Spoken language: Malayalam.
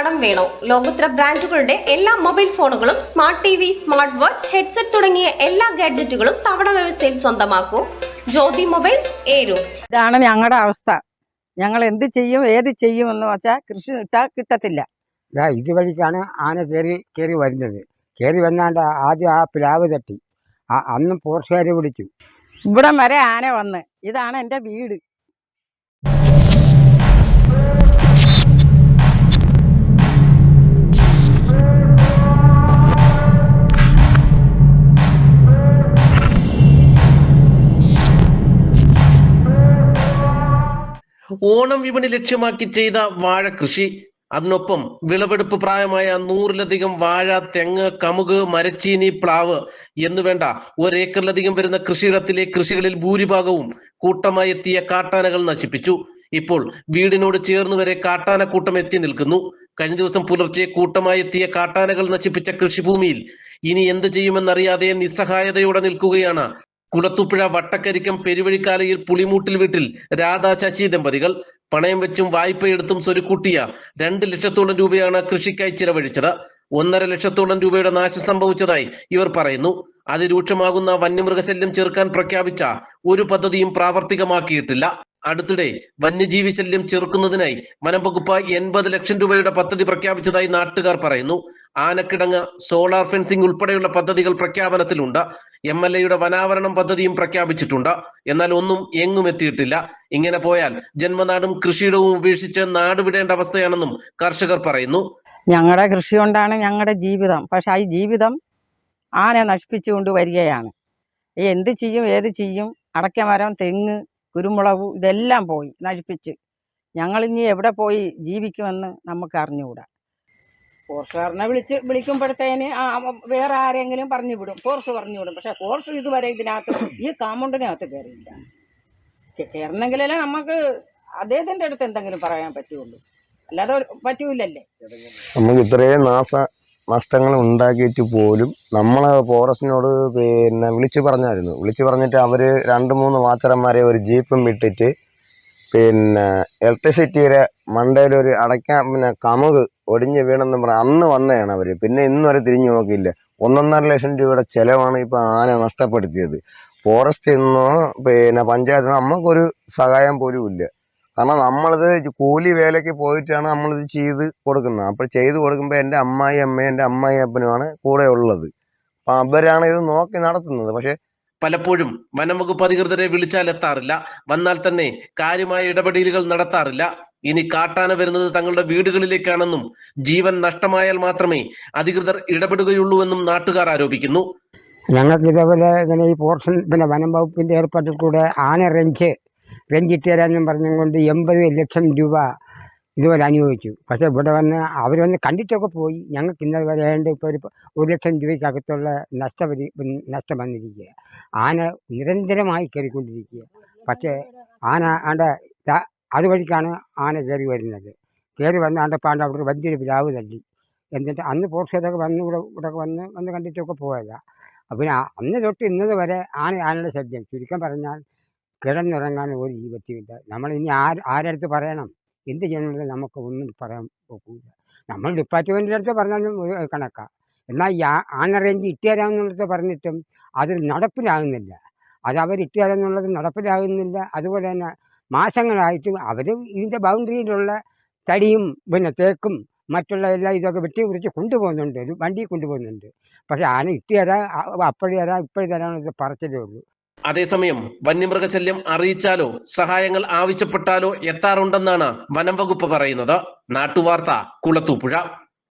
കടം വേണോ? ലോകോത്തര ബ്രാൻഡുകളുടെ എല്ലാ മൊബൈൽ ഫോണുകളും smart T V smart watch headset തുടങ്ങിയ എല്ലാ ഗാഡ്ജറ്റുകളും തവണ വ്യവസ്ഥയിൽ സ്വന്തമാക്കൂ. ജ്യോതി മൊബൈൽസ് ഏരു. ഇതാണ് ഞങ്ങളുടെ അവസ്ഥ. ഞങ്ങൾ എന്ത് ചെയ്യും ഏത് ചെയ്യും എന്ന് വെച്ചാൽ കൃഷി ഇട്ടാൽ കിട്ടത്തില്ല. ഇതുവഴിക്കാണ് ആന കയറി കയറി വരുന്നത്. കയറി വന്നാണ്ട് ആദ്യം ആ പ്ലാവ് തട്ടി. അന്നും പോർഷുകാർ വിളിച്ചു. ഇവിടം വരെ ആന വന്ന്. ഇതാണ് എന്റെ വീട്. ഓണം വിപണി ലക്ഷ്യമാക്കി ചെയ്ത വാഴ കൃഷി. അതിനൊപ്പം വിളവെടുപ്പ് പ്രായമായ നൂറിലധികം വാഴ തെങ്ങ് കമുക് മരച്ചീനി പ്ലാവ് എന്നുവേണ്ട ഒരേക്കറിലധികം വരുന്ന കൃഷിയിടത്തിലെ കൃഷികളിൽ ഭൂരിഭാഗവും കൂട്ടമായി എത്തിയ കാട്ടാനകൾ നശിപ്പിച്ചു. ഇപ്പോൾ വീടിനോട് ചേർന്ന് വരെ കാട്ടാനക്കൂട്ടം എത്തി നിൽക്കുന്നു. കഴിഞ്ഞ ദിവസം പുലർച്ചെ കൂട്ടമായി എത്തിയ കാട്ടാനകൾ നശിപ്പിച്ച കൃഷിഭൂമിയിൽ ഇനി എന്ത് ചെയ്യുമെന്നറിയാതെ നിസ്സഹായതയോടെ നിൽക്കുകയാണ് കുളത്തുപുഴ വട്ടക്കരിക്കം പെരുവഴിക്കാലയിൽ പുളിമൂട്ടിൽ വീട്ടിൽ രാധാ ശശി ദമ്പതികൾ. പണയം വെച്ചും വായ്പയെടുത്തും സ്വരുക്കൂട്ടിയ രണ്ട് ലക്ഷത്തോളം രൂപയാണ് കൃഷിക്കായി ചിലവഴിച്ചത്. ഒന്നര ലക്ഷത്തോളം രൂപയുടെ നാശം സംഭവിച്ചതായി ഇവർ പറയുന്നു. അതിരൂക്ഷമാകുന്ന വന്യമൃഗശല്യം ചെറുക്കാൻ പ്രഖ്യാപിച്ച ഒരു പദ്ധതിയും പ്രാവർത്തികമാക്കിയിട്ടില്ല. അടുത്തിടെ വന്യജീവി ശല്യം ചെറുക്കുന്നതിനായി വനം വകുപ്പ് എൺപത് ലക്ഷം രൂപയുടെ പദ്ധതി പ്രഖ്യാപിച്ചതായി നാട്ടുകാർ പറയുന്നു. ആനക്കിടങ്ങ് സോളാർ ഫെൻസിംഗ് ഉൾപ്പെടെയുള്ള പദ്ധതികൾ പ്രഖ്യാപനത്തിലുണ്ട്. എം എൽ എയുടെ വനാവരണം പദ്ധതിയും പ്രഖ്യാപിച്ചിട്ടുണ്ട്. എന്നാൽ ഒന്നും എങ്ങും എത്തിയിട്ടില്ല. ഇങ്ങനെ പോയാൽ ജന്മനാടും കൃഷിയിടവും ഉപേക്ഷിച്ച് നാട് വിടേണ്ട അവസ്ഥയാണെന്നും കർഷകർ പറയുന്നു. ഞങ്ങളുടെ കൃഷി കൊണ്ടാണ് ഞങ്ങളുടെ ജീവിതം. പക്ഷെ ഈ ജീവിതം ആനെ നശിപ്പിച്ചുകൊണ്ട് വരികയാണ്. എന്ത് ചെയ്യും ഏത് ചെയ്യും? അടയ്ക്കമരം തെങ്ങ് കുരുമുളക് ഇതെല്ലാം പോയി നശിപ്പിച്ച്. ഞങ്ങൾ ഇനി എവിടെ പോയി ജീവിക്കുമെന്ന് നമുക്ക് അറിഞ്ഞുകൂടാ ഫോറസ്റ്റുകാരനെ വിളിച്ച് വിളിക്കുമ്പോഴത്തേന് വേറെ ആരെങ്കിലും പറഞ്ഞു വിടും. ഫോർസ് പറഞ്ഞു വിടും. പക്ഷെ ഫോർസ് ഇതുവരെ ഇതിനകത്ത് ഈ കാമ്പൗണ്ടിനകത്ത് കയറിയില്ല. കയറണമെങ്കിലല്ലേ നമുക്ക് അദ്ദേഹത്തിന്റെ അടുത്ത് എന്തെങ്കിലും പറയാൻ പറ്റുള്ളൂ. അല്ലാതെ പറ്റൂലല്ലേ. നമുക്ക് ഇത്രയും നാസ നഷ്ടങ്ങൾ ഉണ്ടാക്കിയിട്ട് പോലും നമ്മൾ ഫോറസ്റ്റിനോട് പിന്നെ വിളിച്ചു പറഞ്ഞായിരുന്നു. വിളിച്ചു പറഞ്ഞിട്ട് അവർ രണ്ട് മൂന്ന് വാച്ചറന്മാരെ ഒരു ജീപ്പും വിട്ടിട്ട് പിന്നെ ഇലക്ട്രിസിറ്റിയുടെ മണ്ടയിൽ ഒരു അടയ്ക്കാൻ പിന്നെ കമുക് ഒടിഞ്ഞ് വീണെന്ന് പറഞ്ഞാൽ അന്ന് വന്നതാണ് അവർ പിന്നെ ഇന്നും വരെ തിരിഞ്ഞു നോക്കിയില്ല. ഒന്നൊന്നര ലക്ഷം രൂപയുടെ ചിലവാണ് ഇപ്പോൾ ആന നഷ്ടപ്പെടുത്തിയത്. ഫോറസ്റ്റിൽ നിന്നോ പിന്നെ പഞ്ചായത്തിൽ നിന്നോ നമുക്കൊരു സഹായം പോലും ഇല്ല. കാരണം നമ്മളിത് കൂലി വേലയ്ക്ക് പോയിട്ടാണ് നമ്മളിത് ചെയ്ത് കൊടുക്കുന്നത്. അപ്പോൾ ചെയ്ത് കൊടുക്കുമ്പോൾ എന്റെ അമ്മായി അമ്മയും എന്റെ അമ്മായി അപ്പനുമാണ് കൂടെ ഉള്ളത്. അപ്പം അവരാണ് ഇത് നോക്കി നടത്തുന്നത്. പക്ഷേ പലപ്പോഴും വനംവകുപ്പ് അധികൃതരെ വിളിച്ചാൽ എത്താറില്ല. വന്നാൽ തന്നെ കാര്യമായ ഇടപെടലുകൾ നടത്താറില്ല. ഇനി കാട്ടാന വരുന്നത് തങ്ങളുടെ വീടുകളിലേക്കാണെന്നും ജീവൻ നഷ്ടമായാൽ മാത്രമേ അധികൃതർ ഇടപെടുകയുള്ളൂ എന്നും നാട്ടുകാർ ആരോപിക്കുന്നു. ഞങ്ങൾക്ക് ഇതേപോലെ ഇങ്ങനെ ഈ പോർഷൻ പിന്നെ വനം വകുപ്പിന്റെ ഏർപ്പാട്ടിൽ കൂടെ ആന റെഞ്ച് റെഞ്ചിട്ട് തരാമെന്നും പറഞ്ഞുകൊണ്ട് എൺപത് ലക്ഷം രൂപ ഇതുപോലെ അനുഭവിച്ചു. പക്ഷേ ഇവിടെ വന്ന് അവർ വന്ന് കണ്ടിട്ടൊക്കെ പോയി. ഞങ്ങൾക്ക് ഇന്നലെ വരെ ഏതാണ്ട് ഇപ്പോൾ ഒരു ഒരു ലക്ഷം രൂപയ്ക്കകത്തുള്ള നഷ്ടപരി നഷ്ടം വന്നിരിക്കുക. ആന നിരന്തരമായി കയറിക്കൊണ്ടിരിക്കുക. പക്ഷേ ആന ആണ്ട അതുവഴിക്കാണ് ആന കയറി വരുന്നത്. കയറി വന്ന് ആണ്ട് പാണ്ട അവിടെ വലിയൊരു പ്ലാവ് തല്ലി എന്നിട്ട് അന്ന് പോർച്ചുഗലൊക്കെ വന്ന് ഇവിടെ ഇവിടെ വന്ന് വന്ന് കണ്ടിട്ടൊക്കെ പോയതാണ് പിന്നെ അന്ന് തൊട്ട് ഇന്നത് വരെ ആന ആനയുടെ ശല്യം. ചുരുക്കം പറഞ്ഞാൽ കിടന്നുറങ്ങാൻ ഒരു ജീവിതത്തില്ല നമ്മൾ ഇനി ആര് ആരടുത്ത് പറയണം? എന്ത് ചെയ്യണമെന്ന് നമുക്ക് ഒന്നും പറയാൻ ഒക്കില്ല നമ്മൾ ഡിപ്പാർട്ട്മെന്റിന്റെ അടുത്ത് പറഞ്ഞാലും ഒരു കണക്കാണ് എന്നാൽ ഈ ആന റേഞ്ച് ഇട്ടുതരാമെന്നുള്ളത് പറഞ്ഞിട്ടും അത് നടപ്പിലാകുന്നില്ല. അത് അവർ ഇട്ടുതരാമെന്നുള്ളത് നടപ്പിലാകുന്നില്ല. അതുപോലെ തന്നെ മാസങ്ങളായിട്ടും അവർ ഇതിന്റെ ബൗണ്ടറിയിലുള്ള തടിയും പിന്നെ തേക്കും മറ്റുള്ള എല്ലാം ഇതൊക്കെ വെട്ടി കുറിച്ച് കൊണ്ടുപോകുന്നുണ്ട്. ഒരു വണ്ടി കൊണ്ടുപോകുന്നുണ്ട്. പക്ഷേ ആന ഇട്ട് തരാം അപ്പോഴേ തരാം ഇപ്പോഴും തരാമെന്നൊക്കെ പറച്ചിലേ ഉള്ളൂ. അതേസമയം വന്യമൃഗശല്യം അറിയിച്ചാലോ സഹായങ്ങൾ ആവശ്യപ്പെട്ടാലോ എത്താറുണ്ടെന്നാണ് വനം വകുപ്പ് പറയുന്നത്. നാട്ടുവാർത്ത കുളത്തൂപ്പുഴ.